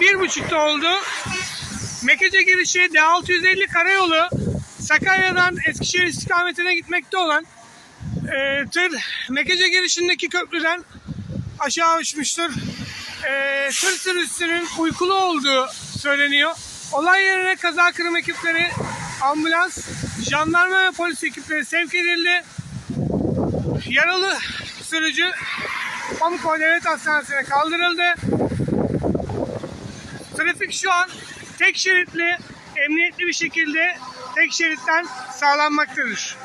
Bir buçukta oldu. Mekece girişi D650 karayolu Sakarya'dan Eskişehir istikametine gitmekte olan e, tır Mekece girişindeki köprüden aşağı uçmuştur. E, tır sürücüsünün uykulu olduğu söyleniyor. Olay yerine kaza kırım ekipleri, ambulans, jandarma ve polis ekipleri sevk edildi. Yaralı sürücü Pamukova Devlet Hastanesi'ne kaldırıldı. Trafik şu an tek şeritli, emniyetli bir şekilde tek şeritten sağlanmaktadır.